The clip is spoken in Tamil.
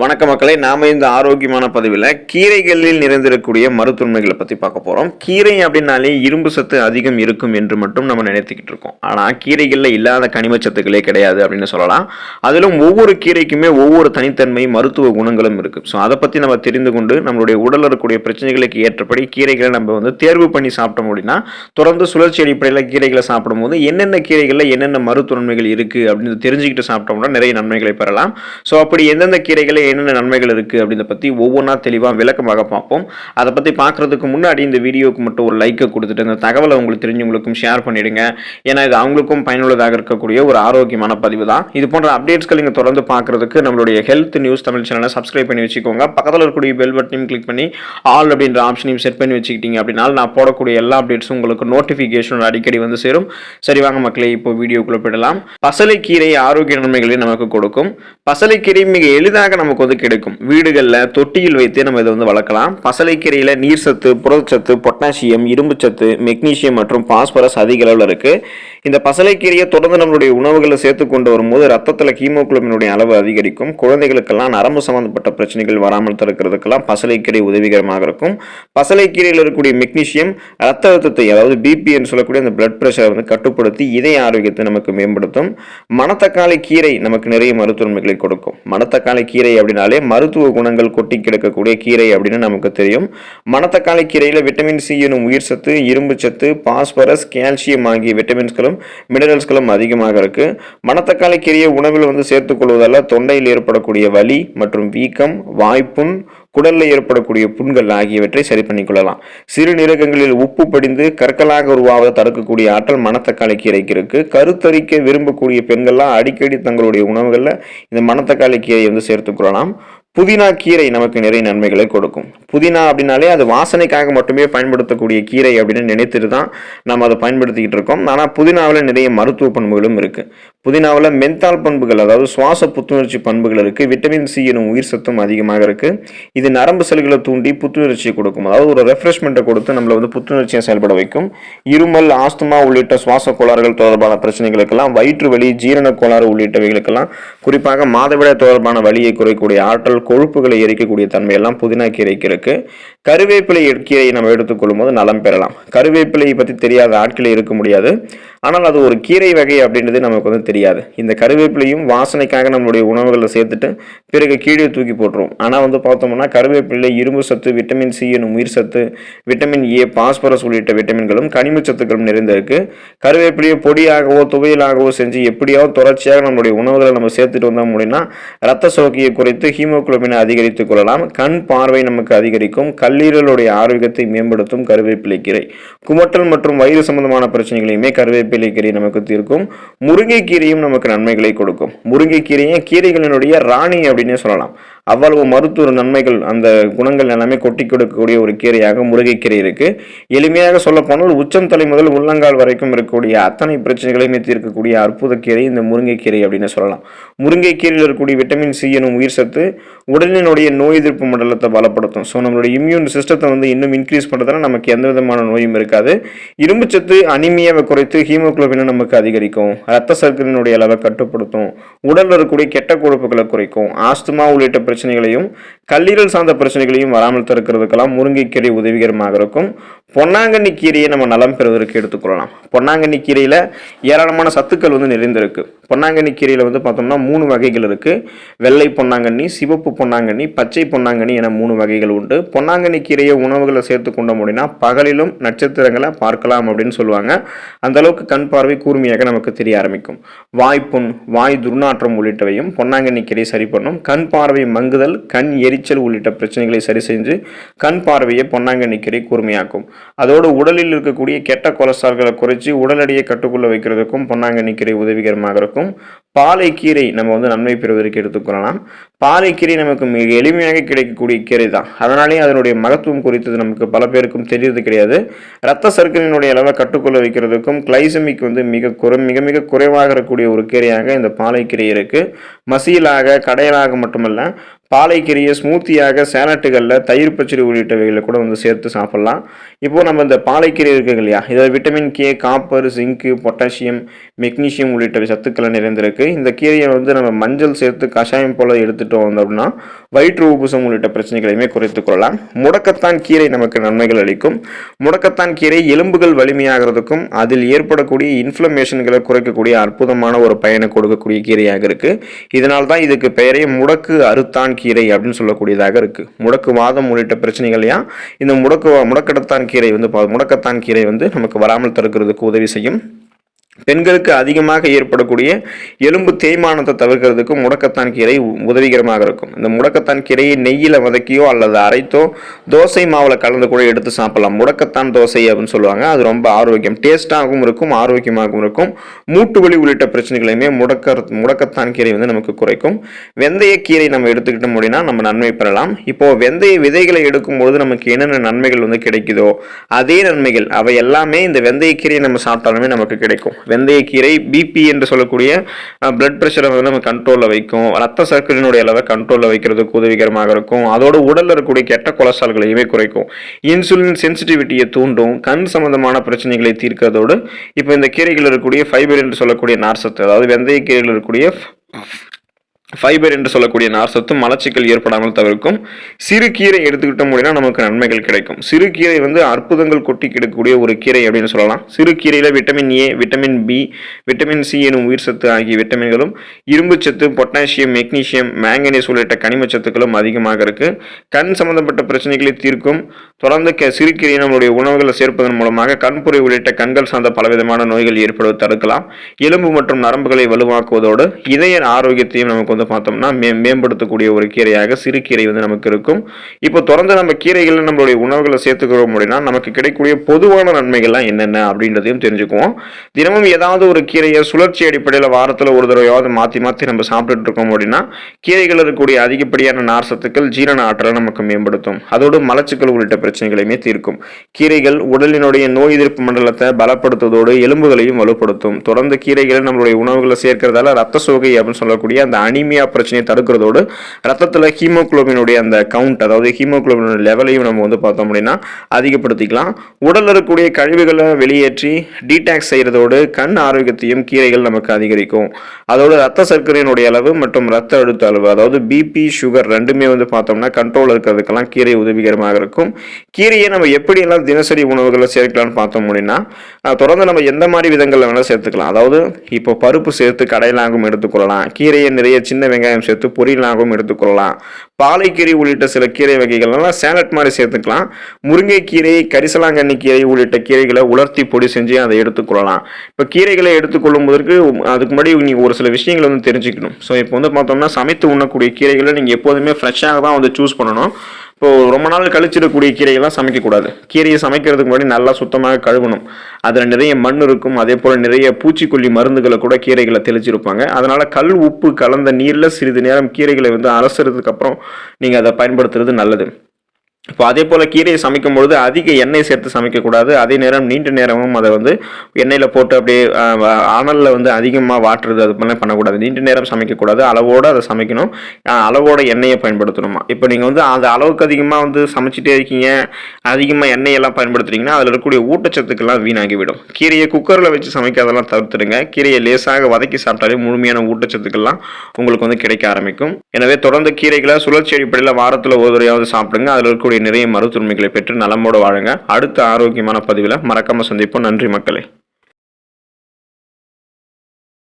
வணக்க மக்களை நாம இந்த ஆரோக்கியமான பதிவில் கீரைகளில் நிறைந்திருக்கக்கூடிய மருத்துவமைகளை பற்றி பார்க்க போகிறோம் கீரை அப்படின்னாலே இரும்பு சத்து அதிகம் இருக்கும் என்று மட்டும் நம்ம நினைத்துக்கிட்டு இருக்கோம். ஆனால் கீரைகளில் இல்லாத கனிம சத்துக்களே கிடையாது அப்படின்னு சொல்லலாம். அதிலும் ஒவ்வொரு கீரைக்குமே ஒவ்வொரு தனித்தன்மை மருத்துவ குணங்களும் இருக்குது ஸோ அதை பற்றி நம்ம தெரிந்து கொண்டு நம்மளுடைய உடலில் இருக்கக்கூடிய பிரச்சனைகளுக்கு ஏற்றபடி கீரைகளை நம்ம வந்து தேர்வு பண்ணி சாப்பிட்டோம் அப்படின்னா தொடர்ந்து சுழற்சி அடிப்படையில் கீரைகளை சாப்பிடும்போது என்னென்ன கீரைகளில் என்னென்ன மருத்துவ நன்மைகள் இருக்குது அப்படின்னு தெரிஞ்சுக்கிட்டு சாப்பிட்டோம்னா நிறைய நன்மைகளை பெறலாம். ஸோ அப்படி எந்தெந்த கீரைகளை என்னென்ன நன்மைகள் இருக்குது அப்படின்றத பற்றி ஒவ்வொன்றா தெளிவாக விளக்கமாக பார்ப்போம். அதை பற்றி பார்க்குறதுக்கு முன்னாடி இந்த வீடியோவுக்கு மட்டும் ஒரு லைக்கை கொடுத்துட்டு இந்த தகவலை உங்களுக்கு தெரிஞ்சவங்களுக்கும் ஷேர் பண்ணிவிடுங்க ஏன்னா இது அவங்களுக்கும் பயனுள்ளதாக இருக்கக்கூடிய ஒரு ஆரோக்கியமான பதிவு தான். இது போன்ற அப்டேட்ஸ்கள் நீங்கள் தொடர்ந்து பார்க்குறதுக்கு நம்மளுடைய ஹெல்த் நியூஸ் தமிழ் சேனலை சப்ஸ்கிரைப் பண்ணி வச்சுக்கோங்க. பக்கத்தில் இருக்கக்கூடிய பெல் பட்டனையும் கிளிக் பண்ணி ஆல் அப்படின்ற ஆப்ஷனையும் செட் பண்ணி வச்சுக்கிட்டீங்க அப்படின்னா நான் போடக்கூடிய எல்லா அப்டேட்ஸும் உங்களுக்கு நோட்டிஃபிகேஷன் அடிக்கடி வந்து சேரும். சரி வாங்க மக்களே இப்போ வீடியோக்குள்ளே போயிடலாம். பசலைக்கீரை ஆரோக்கிய நன்மைகளை நமக்கு கொடுக்கும். பசலைக்கீரை மிக எளிதாக நமக்கு வந்து கிடைக்கும். வீடுகளில் தொட்டியில் வைத்து நம்ம இதை வந்து வளர்க்கலாம். பசலைக்கீரையில் நீர் சத்து புரதச்சத்து பொட்டாசியம் இரும்புச்சத்து மெக்னீசியம் மற்றும் பாஸ்பரஸ் அதிக அளவில் இருக்கு. இந்த பசலைக்கீரையை தொடர்ந்து நம்மளுடைய உணவுகளில் சேர்த்து கொண்டு வரும்போது ரத்தத்தில் கீமோகுளோபினுடைய அளவு அதிகரிக்கும். குழந்தைகளுக்கெல்லாம் நரம்பு சம்பந்தப்பட்ட பிரச்சனைகள் வராமல் தடுக்கிறதுக்கெல்லாம் பசலைக்கீரை உதவிகரமாக இருக்கும். பசலைக்கீரையில் இருக்கக்கூடிய மெக்னீசியம் ரத்த அழுத்தத்தை அதாவது பிபின்னு சொல்லக்கூடிய அந்த பிளட் ப்ரெஷரை வந்து கட்டுப்படுத்தி இதய ஆரோக்கியத்தை நமக்கு மேம்படுத்தும். மணத்தக்காளி கீரை நமக்கு நிறைய மருத்துவமைகளை கொடுக்கும். மணத்தக்காளி கீரை அப்படின்னாலே மருத்துவ குணங்கள் கொட்டி கிடக்கக்கூடிய கீரை அப்படின்னு நமக்கு தெரியும். மணத்தக்காளி கீரையில் விட்டமின் சி எனும் உயிர் சத்து இரும்பு சத்து பாஸ்பரஸ் கால்சியம் ஆகிய விட்டமின்ஸ்களும் மினரல்ஸ்களும் அதிகமாக இருக்கு. மணத்தக்காளி கீரையை உணவில் வந்து சேர்த்துக் கொள்வதால் தொண்டையில் ஏற்படக்கூடிய வலி மற்றும் வீக்கம் வாய்ப்புண் குடலில் ஏற்படக்கூடிய புண்கள் ஆகியவற்றை சரி பண்ணிக்கொள்ளலாம். சிறுநீரகங்களில் உப்பு படிந்து கற்களாக உருவாவதை தடுக்கக்கூடிய ஆற்றல் மணத்தக்காளி கீரைக்கு இருக்கு. கருத்தரிக்க விரும்பக்கூடிய பெண்கள்லாம் அடிக்கடி தங்களுடைய உணவுகளில் இந்த மணத்தக்காளி கீரையை வந்து சேர்த்துக்கொள்ளலாம் புதினா கீரை நமக்கு நிறைய நன்மைகளை கொடுக்கும். புதினா அப்படின்னாலே அது வாசனைக்காக மட்டுமே பயன்படுத்தக்கூடிய கீரை அப்படின்னு நினைத்துட்டு தான் நம்ம அதை பயன்படுத்திக்கிட்டு இருக்கோம். ஆனால் புதினாவில் நிறைய மருத்துவ பண்புகளும் இருக்குது புதினாவில் மென்தால் பண்புகள் அதாவது சுவாச புத்துணர்ச்சி பண்புகள் இருக்குது விட்டமின் சி எனும் உயிர் சத்தும் அதிகமாக இருக்குது இது நரம்பு செல்களை தூண்டி புத்துணர்ச்சியை கொடுக்கும். அதாவது ஒரு ரெஃப்ரெஷ்மெண்ட்டை கொடுத்து நம்மளை வந்து புத்துணர்ச்சியை செயல்பட வைக்கும். இருமல் ஆஸ்துமா உள்ளிட்ட சுவாச கோளாறுகள் தொடர்பான பிரச்சனைகளுக்கெல்லாம் வயிற்று வலி ஜீரண கோளாறு உள்ளிட்டவைகளுக்கெல்லாம் குறிப்பாக மாதவிடாய் தொடர்பான வலியை குறைக்கக்கூடிய ஆற்றல் கொழுப்புகளை எரிக்கக்கூடிய தன்மையெல்லாம் புதினா கீரைக்கு இருக்குது கருவேப்பிலை கீரையை நம்ம எடுத்துக்கொள்ளும் போது நலம் பெறலாம். கருவேப்பிலையை பற்றி தெரியாத ஆட்களே இருக்க முடியாது. ஆனால் அது ஒரு கீரை வகை அப்படின்றது நமக்கு வந்து தெரியாது. இந்த கருவேப்பிலையும் வாசனைக்காக நம்மளுடைய உணவுகளில் சேர்த்துட்டு பிறகு கீழே தூக்கி போட்டுரும் ஆனால் வந்து பார்த்தோம்னா கருவேப்பிலை இரும்பு சத்து விட்டமின் சி எனும் உயிர் சத்து விட்டமின் ஏ பாஸ்பரஸ் உள்ளிட்ட விட்டமின்களும் கனிம சத்துக்களும் நிறைந்திருக்கு கருவேப்பிலையை பொடியாகவோ துவையலாகவோ செஞ்சு எப்படியாவது தொடர்ச்சியாக நம்மளுடைய உணவுகளை நம்ம சேர்த்துட்டு வந்தோம் அப்படின்னா ரத்த சோக்கியை குறைத்து ஹீமோகுளோபினை அதிகரித்துக் கொள்ளலாம். கண் பார்வை நமக்கு அதிகரிக்கும். கல்லீரலுடைய ஆரோக்கியத்தை மேம்படுத்தும் கருவேப்பிலை கீரை. குமட்டல் மற்றும் வயிறு சம்பந்தமான பிரச்சனைகளையுமே கருவேப்பிலை கீரை நமக்கு தீர்க்கும். முருங்கைக்கீரையும் நமக்கு நன்மைகளை கொடுக்கும். முருங்கைக்கீரையும் கீரைகளினுடைய ராணி அப்படின்னு சொல்லலாம். அவ்வளவு மருத்துவ நன்மைகள் அந்த குணங்கள் எல்லாமே கொட்டி கொடுக்கக்கூடிய ஒரு கீரையாக முருங்கைக்கீரை இருக்கு. எளிமையாக சொல்லப்போனால் உச்சம் தலை முதல் உள்ளங்கால் வரைக்கும் இருக்கக்கூடிய அத்தனை பிரச்சனைகளையுமே தீர்க்கக்கூடிய அற்புத கீரை இந்த முருங்கைக்கீரை அப்படின்னு சொல்லலாம். முருங்கைக்கீரையில் இருக்கக்கூடிய விட்டமின் சி எனும் உயிர் சத்து உடலினுடைய நோய் எதிர்ப்பு மண்டலத்தை பலப்படுத்தும். ஸோ நம்மளுடைய இம்யூன் சிஸ்டத்தை வந்து இன்னும் இன்க்ரீஸ் பண்ணுறதுனால நமக்கு எந்த விதமான நோயும் இருக்காது. இரும்புச்சத்து அனிமியாவை குறைத்து ஹீமோக்ளோபினை நமக்கு அதிகரிக்கும். ரத்த சர்க்கரையினுடைய அளவை கட்டுப்படுத்தும். உடலில் இருக்கக்கூடிய கெட்ட கொழுப்புகளை குறைக்கும். ஆஸ்துமா உள்ளிட்ட பிரச்சனைகளையும் கல்லீரல் சார்ந்த பிரச்சனைகளையும் வராமல் தடுக்கிறதுக்கெல்லாம் முருங்கைக்கீரை உதவிகரமாக இருக்கும். பொன்னாங்கண்ணி கீரையை நம்ம நலம் பெறுவதற்கு எடுத்துக்கொள்ளலாம் பொன்னாங்கண்ணி கீரையில் ஏராளமான சத்துக்கள் வந்து நிறைந்திருக்கு. பொன்னாங்கண்ணி கீரையில் வந்து பார்த்தோம்னா மூணு வகைகள் இருக்குது வெள்ளை பொன்னாங்கண்ணி சிவப்பு பொன்னாங்கண்ணி பச்சை பொன்னாங்கண்ணி என மூணு வகைகள் உண்டு. பொன்னாங்கண்ணி கீரையை உணவுகளை சேர்த்து கொண்ட அப்படின்னா பகலிலும் நட்சத்திரங்களை பார்க்கலாம் அப்படின்னு சொல்லுவாங்க. அந்தளவுக்கு கண் பார்வை கூர்மையாக நமக்கு தெரிய ஆரம்பிக்கும். வாய்ப்புண் வாய் துர்நாற்றம் உள்ளிட்டவையும் பொன்னாங்கண்ணி கீரை சரி பண்ணும். கண் பார்வை மங்குதல் கண் எரிச்சல் உள்ளிட்ட பிரச்சனைகளை சரி செஞ்சு கண் பார்வையை பொன்னாங்கண்ணி கீரை கூர்மையாக்கும். அதோடு உடலில் இருக்கக்கூடிய கெட்ட கொலஸ்ட்ரால்களை குறைச்சி உடல் எடையை கட்டுக்குள்ள வைக்கிறதுக்கும் பொன்னாங்கண்ணி கீரை உதவிகரமாக இருக்கும். então பாலைக்கீரை நம்ம வந்து நன்மை பெறுவதற்கு எடுத்துக்கொள்ளலாம் பாலைக்கீரை நமக்கு மிக எளிமையாக கிடைக்கக்கூடிய கீரை தான். அதனாலேயே அதனுடைய மகத்துவம் குறித்தது நமக்கு பல பேருக்கும் தெரியறது கிடையாது. ரத்த சர்க்கரையினுடைய அளவை கட்டுக்குள்ள வைக்கிறதுக்கும் கிளைசமிக் வந்து மிக குறை மிக மிக குறைவாக இருக்கக்கூடிய ஒரு கீரையாக இந்த பாலைக்கீரை இருக்குது மசியலாக கடையலாக மட்டுமல்ல பாலைக்கீரையை ஸ்மூத்தியாக சேலட்டுகளில் தயிர் பச்சடி உள்ளிட்டவைகளை கூட வந்து சேர்த்து சாப்பிட்லாம். இப்போது நம்ம இந்த பாலைக்கீரை இருக்குது இல்லையா? இதில் vitamin K copper zinc potassium magnesium உள்ளிட்ட சத்துக்களை நிறைந்திருக்கு. இருக்குது இந்த கீரையை வந்து நம்ம மஞ்சள் சேர்த்து கஷாயம் போல் எடுத்துகிட்டு வந்தோம் அப்படின்னா வயிற்று உபுசம் உள்ளிட்ட பிரச்சனைகளையுமே குறைத்துக் கொள்ளலாம். முடக்கத்தான் கீரை நமக்கு நன்மைகள் அளிக்கும். முடக்கத்தான் கீரை எலும்புகள் வலிமையாகிறதுக்கும் அதில் ஏற்படக்கூடிய இன்ஃப்ளமேஷன்களை குறைக்கக்கூடிய அற்புதமான ஒரு பயனை கொடுக்கக்கூடிய கீரையாக இருக்குது இதனால் தான் இதுக்கு பெயரே முடக்கு அறுத்தான் கீரை அப்படின்னு சொல்லக்கூடியதாக இருக்குது முடக்கு வாதம் உள்ளிட்ட பிரச்சனைகளையா இந்த முடக்கு முடக்கடத்தான் கீரை வந்து பா- முடக்கத்தான் கீரை வந்து நமக்கு வராமல் தடுக்கிறதுக்கு உதவி செய்யும். பெண்களுக்கு அதிகமாக ஏற்படக்கூடிய எலும்பு தேய்மானத்தை தவிர்க்கிறதுக்கு முடக்கத்தான் கீரை உ- உதவிகரமாக இருக்கும். இந்த முடக்கத்தான் கீரையை நெய்யில் வதக்கியோ அல்லது அரைத்தோ தோசை மாவில் கலந்து கூட எடுத்து சாப்பிடலாம். முடக்கத்தான் தோசை அப்படின்னு சொல்லுவாங்க. அது ரொம்ப ஆரோக்கியம். டேஸ்ட்டாகவும் இருக்கும் ஆரோக்கியமாகவும் இருக்கும். மூட்டு வலி உள்ளிட்ட பிரச்சனைகளையுமே முடக்க முடக்கத்தான் கீரை வந்து நமக்கு குறைக்கும். வெந்தய கீரை நம்ம எடுத்துக்கிட்டோம் அப்படின்னா நம்ம நன்மை பெறலாம். இப்போ வெந்தய விதைகளை எடுக்கும்பொழுது நமக்கு என்னென்ன நன்மைகள் வந்து கிடைக்குதோ அதே நன்மைகள் அவை எல்லாமே இந்த வெந்தயக்கீரையை நம்ம சாப்பிட்டாலுமே நமக்கு கிடைக்கும். வெந்தயக்கீரை பிபி என்று சொல்லக்கூடிய பிளட் ப்ரெஷரை வந்து நம்ம கண்ட்ரோலில் வைக்கும். ரத்த சர்க்கரையினுடைய அளவை கண்ட்ரோலில் வைக்கிறதுக்கு உதவிகரமாக இருக்கும். அதோட உடலில் இருக்கக்கூடிய கெட்ட கொலஸ்ட்ரால்களையுமே குறைக்கும். இன்சுலின் சென்சிட்டிவிட்டியை தூண்டும். கண் சம்பந்தமான பிரச்சனைகளை தீர்க்கிறதோடு இப்போ இந்த கீரைகள் இருக்கக்கூடிய ஃபைபர் என்று சொல்லக்கூடிய நார்சத்து அதாவது வெந்தய இருக்கக்கூடிய ஃபைபர் என்று சொல்லக்கூடிய நார்சத்து மலச்சிக்கல் ஏற்படாமல் தவிர்க்கும். சிறு கீரை எடுத்துக்கிட்டோம் அப்படின்னா நமக்கு நன்மைகள் கிடைக்கும். சிறு கீரை வந்து அற்புதங்கள் கொட்டி கிடக்கக்கூடிய ஒரு கீரை அப்படின்னு சொல்லலாம். சிறு கீரையில் vitamin A vitamin B vitamin C எனும் உயிர் சத்து ஆகிய விட்டமின்களும் இரும்புச்சத்து பொட்டாசியம் மெக்னீசியம் மேங்கனீஸ் உள்ளிட்ட கனிம சத்துக்களும் அதிகமாக இருக்குது கண் சம்பந்தப்பட்ட பிரச்சனைகளை தீர்க்கும். தொடர்ந்து க- சிறுகீரையை நம்மளுடைய உணவுகளை சேர்ப்பதன் மூலமாக கண்புரை உள்ளிட்ட கண்கள் சார்ந்த பலவிதமான நோய்கள் ஏற்படுவது தடுக்கலாம். எலும்பு மற்றும் நரம்புகளை வலுவாக்குவதோடு இதய ஆரோக்கியத்தையும் நமக்கு வந்து பார்த்தோம்னா மே மேம்படுத்தக்கூடிய ஒரு கீரையாக சிறுகீரை வந்து நமக்கு இருக்கும். இப்போ தொடர்ந்து நம்ம கீரைகளை நம்மளுடைய உணவுகளை சேர்த்துக்கிறோம் அப்படின்னா நமக்கு கிடைக்கக்கூடிய பொதுவான நன்மைகள்லாம் என்னென்ன அப்படின்றதையும் தெரிஞ்சுக்குவோம். தினமும் ஏதாவது ஒரு கீரையை சுழற்சி அடிப்படையில் வாரத்தில் ஒரு தடவையாவது மாற்றி மாற்றி நம்ம சாப்பிட்டுட்டு இருக்கோம் அப்படின்னா கீரைகள் இருக்கக்கூடிய அதிகப்படியான நார் சத்துக்கள் ஜீரண ஆற்றலை நமக்கு மேம்படுத்தும். அதோடு மலச்சிக்கல் உள்ளிட்ட பிரச்சனைகளையுமே தீர்க்கும். கீரைகள் உடலினுடைய நோய் எதிர்ப்பு மண்டலத்தை பலப்படுத்துவதோடு எலும்புகளையும் வலுப்படுத்தும். தொடர்ந்து கீரைகளை நம்மளுடைய உணவுகளை சேர்க்கிறதால ரத்த சோகை அப்படின்னு சொல்லக்கூடிய அந்த அனிமியா பிரச்சனையை தடுக்கிறதோடு ரத்தத்தில் ஹீமோகுளோபினுடைய அந்த கவுண்ட் அதாவது ஹீமோகுளோபின் லெவலையும் நம்ம வந்து பார்த்தோம் அப்படின்னா அதிகப்படுத்திக்கலாம். உடலில் இருக்கக்கூடிய கழிவுகளை வெளியேற்றி டீடாக்ஸ் செய்கிறதோடு கண் ஆரோக்கியத்தையும் கீரைகள் நமக்கு அதிகரிக்கும். அதோடு ரத்த சர்க்கரையினுடைய அளவு மற்றும் ரத்த அழுத்த அளவு அதாவது பிபி சுகர் ரெண்டுமே வந்து பார்த்தோம்னா கண்ட்ரோல் இருக்கிறதுக்கெல்லாம் கீரை உதவிகரமாக இருக்கும். கீரையை நம்ம எப்படியெல்லாம் தினசரி உணவுகளை சேர்க்கலாம்னு பார்த்தோம் அப்படின்னா தொடர்ந்து நம்ம எந்த மாதிரி விதங்களில் வேணால் சேர்த்துக்கலாம். அதாவது இப்போ பருப்பு சேர்த்து கடையிலாகவும் எடுத்துக்கொள்ளலாம். கீரையை நிறைய சின்ன வெங்காயம் சேர்த்து பொரியலாகவும் எடுத்துக்கொள்ளலாம். பாலைக்கீரை உள்ளிட்ட சில கீரை வகைகள்லாம் சேலட் மாதிரி சேர்த்துக்கலாம். முருங்கைக்கீரை கரிசலாங்கண்ணி கீரை உள்ளிட்ட கீரைகளை உலர்த்தி பொடி செஞ்சு அதை எடுத்துக்கொள்ளலாம். இப்போ கீரைகளை எடுத்துக்கொள்ளும் போதற்கு அதுக்கு முன்னாடி நீங்கள் ஒரு சில விஷயங்களை வந்து தெரிஞ்சுக்கணும். ஸோ இப்போ வந்து பார்த்தோம்னா சமைத்து உண்ணக்கூடிய கீரைகளை நீங்கள் எப்போதுமே ஃப்ரெஷ்ஷாக தான் வந்து சூஸ் பண்ணணும். இப்போ ரொம்ப நாள் கழிச்சிடக்கூடிய கீரைகள்லாம் சமைக்கக்கூடாது. கீரையை சமைக்கிறதுக்கு முன்னாடி நல்லா சுத்தமாக கழுவணும். அதில் நிறைய மண் இருக்கும். அதே போல் நிறைய பூச்சிக்கொல்லி மருந்துகளை கூட கீரைகளை தெளிச்சிருப்பாங்க. அதனால் கல் உப்பு கலந்த நீரில் சிறிது நேரம் கீரைகளை வந்து அலசுறதுக்கு அப்புறம் நீங்கள் அதை பயன்படுத்துறது நல்லது. இப்போ அதே போல் கீரையை சமைக்கும் பொழுது அதிக எண்ணெய் சேர்த்து சமைக்கக்கூடாது. அதே நேரம் நீண்ட நேரமும் அதை வந்து எண்ணெயில் போட்டு அப்படியே அனலில் வந்து அதிகமாக வாட்டுறது அது மாதிரிலாம் பண்ணக்கூடாது. நீண்ட நேரம் சமைக்கக்கூடாது. அளவோடு அதை சமைக்கணும். அளவோட எண்ணெயை பயன்படுத்தணுமா. இப்போ நீங்கள் வந்து அந்த அளவுக்கு அதிகமாக வந்து சமைச்சிட்டே இருக்கீங்க அதிகமாக எண்ணெயெல்லாம் பயன்படுத்துறீங்கன்னா அதில் இருக்கக்கூடிய ஊட்டச்சத்துக்கெல்லாம் வீணாகிவிடும். கீரையை குக்கரில் வச்சு சமைக்கிறதெல்லாம் தவிர்த்துடுங்க. கீரையை லேசாக வதக்கி சாப்பிட்டாலே முழுமையான ஊட்டச்சத்துக்கெல்லாம் உங்களுக்கு வந்து கிடைக்க ஆரம்பிக்கும். எனவே தொடர்ந்து கீரைகளை சுழற்சி அடிப்படையில் வாரத்தில் ஒரு தடவையாவது சாப்பிடுங்க. அதில் இருக்கக்கூடிய நிறைய மருத்துவமைகளை பெற்று நலமோடு வாழுங்க. அடுத்த ஆரோக்கியமான பதிவில் மறக்காம சந்திப்போம். நன்றி மக்களே.